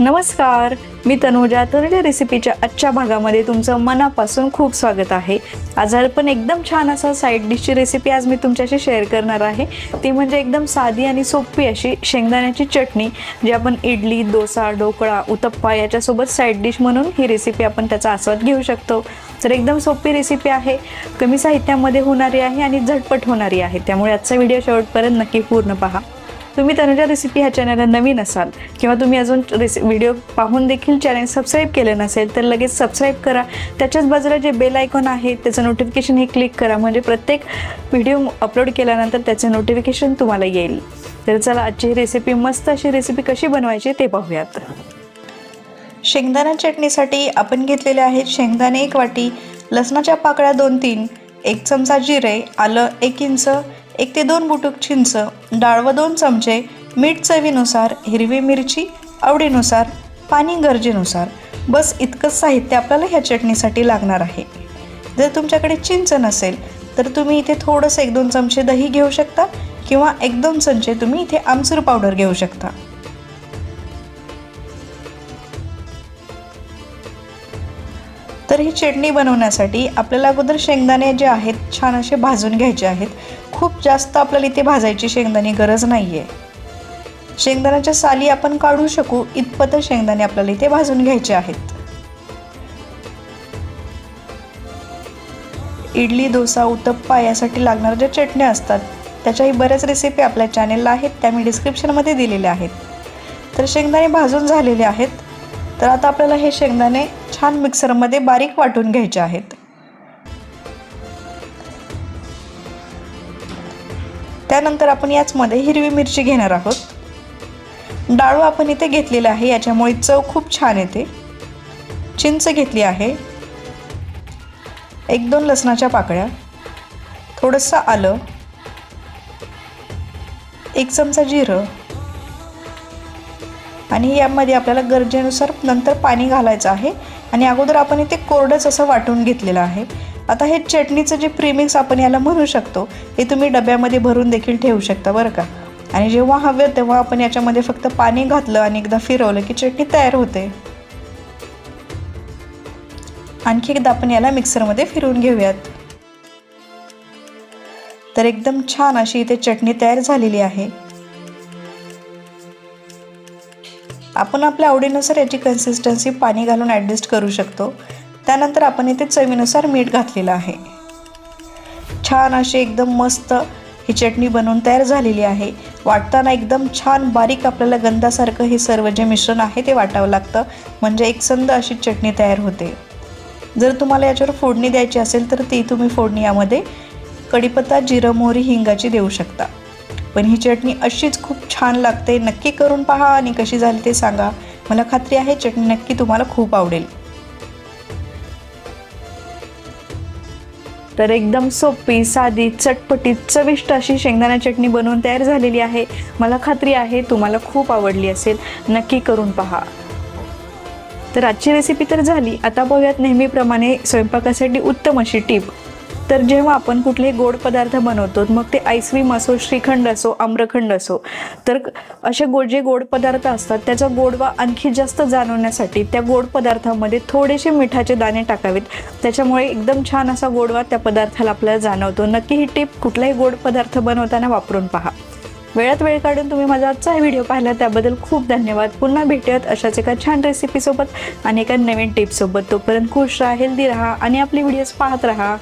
नमस्कार मी तनुजा. तनुजा रेसिपीच्या आजच्या भागामध्ये तुमचं मनापासून खूप स्वागत आहे. आज पण एकदम छान असा साईड डिशची रेसिपी आज मी तुमच्याशी शेअर करणार आहे. ती म्हणजे एकदम साधी आणि सोपी अशी शेंगदाण्याची चटणी जी आपण इडली डोसा ढोकळा उत्तप्पा याच्यासोबत साईड डिश म्हणून ही रेसिपी आपण त्याचा आस्वाद घेऊ शकतो. तर एकदम सोपी रेसिपी आहे. कमी साहित्यामध्ये होणारी आहे आणि झटपट होणारी आहे. त्यामुळे आजचा व्हिडिओ शेवटपर्यंत नक्की पूर्ण पहा. तुम्ही तनुजा रेसिपी ह्या चॅनलला नवीन असाल किंवा तुम्ही अजून रेसि व्हिडिओ पाहून देखील चॅनल सबस्क्राईब केले नसेल तर लगेच सबस्क्राईब करा. त्याच्याच बाजूला जे बेल आयकॉन आहे त्याचं नोटिफिकेशन हे क्लिक करा. म्हणजे प्रत्येक व्हिडिओ अपलोड केल्यानंतर त्याचं नोटिफिकेशन तुम्हाला येईल. तर चला आजची रेसिपी मस्त अशी रेसिपी कशी बनवायची ते पाहूयात. शेंगदाणा चटणीसाठी आपण घेतलेले आहेत शेंगदाणे एक वाटी लसणाच्या पाकळ्या दोन तीन एक चमचा जिरे आलं एक इंच एक ते दोन बुटुक चिंच डाळ व दोन चमचे मीठ चवीनुसार हिरवी मिरची आवडीनुसार पाणी गरजेनुसार. बस इतकंच साहित्य आपल्याला ह्या चटणीसाठी लागणार आहे. जर तुमच्याकडे चिंच नसेल तर तुम्ही इथे थोडंसं एक दोन चमचे दही घेऊ शकता किंवा एक दोन चमचे तुम्ही इथे आमचूर पावडर घेऊ शकता. तर ही चटणी बनवण्यासाठी आपल्याला अगोदर शेंगदाणे जे आहेत छान असे भाजून घ्यायचे आहेत. खूप जास्त आपल्याला इथे भाजायची शेंगदाणे गरज नाही आहे शेंगदाण्याच्या साली आपण काढू शकू इतपत शेंगदाणे आपल्याला इथे भाजून घ्यायचे आहेत. इडली डोसा उत्तप्पा यासाठी लागणाऱ्या ज्या चटण्या असतात त्याच्याही बऱ्याच रेसिपी आपल्या चॅनेलला आहेत त्या मी डिस्क्रिप्शनमध्ये दिलेल्या आहेत. तर शेंगदाणे भाजून झालेले आहेत तर आता आपल्याला हे शेंगदाणे छान मिक्सरमध्ये बारीक वाटून घ्यायचे आहेत. त्यानंतर आपण याचमध्ये हिरवी मिरची घेणार आहोत. डाळू आपण इथे घेतलेलं आहे याच्यामुळे चव खूप छान येते. चिंच घेतली आहे. एक दोन लसणाच्या पाकळ्या. थोडंसं आलं. एक चमचा जिरं. आणि यामध्ये आपल्याला गरजेनुसार नंतर पाणी घालायचं आहे. आणि अगोदर आपण इथे कोरडंच असं वाटून घेतलेलं आहे. आता हे चटणीचं जे प्रीमिक्स आपण याला म्हणू शकतो हे तुम्ही डब्यामध्ये भरून देखील ठेवू शकता बरं का? आणि जेव्हा हवे तेव्हा आपण याच्यामध्ये फक्त पाणी घातलं आणि एकदा फिरवलं की चटणी तयार होते. आणखी एकदा आपण याला मिक्सरमध्ये फिरवून घेऊयात. तर एकदम छान अशी इथे चटणी तयार झालेली आहे. आपण आपल्या आवडीनुसार याची कन्सिस्टन्सी पाणी घालून ॲडजस्ट करू शकतो. त्यानंतर आपण इथे चवीनुसार मीठ घातलेलं आहे. छान अशी एकदम मस्त ही चटणी बनवून तयार झालेली आहे. वाटताना एकदम छान बारीक आपल्याला गंधासारखं हे सर्व जे मिश्रण आहे ते वाटावं लागतं. म्हणजे एकसंद अशी चटणी तयार होते. जर तुम्हाला याच्यावर फोडणी द्यायची असेल तर ती तुम्ही फोडणी यामध्ये कढीपत्ता जिरं मोहरी हिंगाची देऊ शकता. पण ही चटणी अशीच खूप छान लागते. नक्की करून पहा आणि कशी झाली ते सांगा. मला खात्री आहे चटणी नक्की तुम्हाला खूप आवडेल. तर एकदम सोपी साधी चटपटीत चविष्ट अशी शेंगदाणा चटणी बनवून तयार झालेली आहे. मला खात्री आहे तुम्हाला खूप आवडली असेल. नक्की करून पहा. तर आजची रेसिपी तर झाली. आता बघूयात नेहमीप्रमाणे स्वयंपाकासाठी उत्तम अशी टीप तर जेव्हा आपण कुठलेही गोड पदार्थ बनवतो मग ते आईस्क्रीम असो श्रीखंड असो आम्रखंड असो तर असे गोड जे गोड पदार्थ असतात त्याचा गोडवा आणखी जास्त जाणवण्यासाठी त्या गोड पदार्थामध्ये थोडेसे मिठाचे दाणे टाकावेत. त्याच्यामुळे एकदम छान असा गोडवा त्या पदार्थाला आपल्याला जाणवतो. नक्की ही टिप कुठलाही गोड पदार्थ बनवताना वापरून पहा. वेळात वेळ काढून तुम्ही माझा आजचा व्हिडिओ पाहिला त्याबद्दल खूप धन्यवाद. पुन्हा भेटूयात अशाच एका छान रेसिपीसोबत आणि एका नवीन टिपसोबत तोपर्यंत खुश राहा हेल्दी राहा आणि आपले व्हिडिओज पाहत राहा.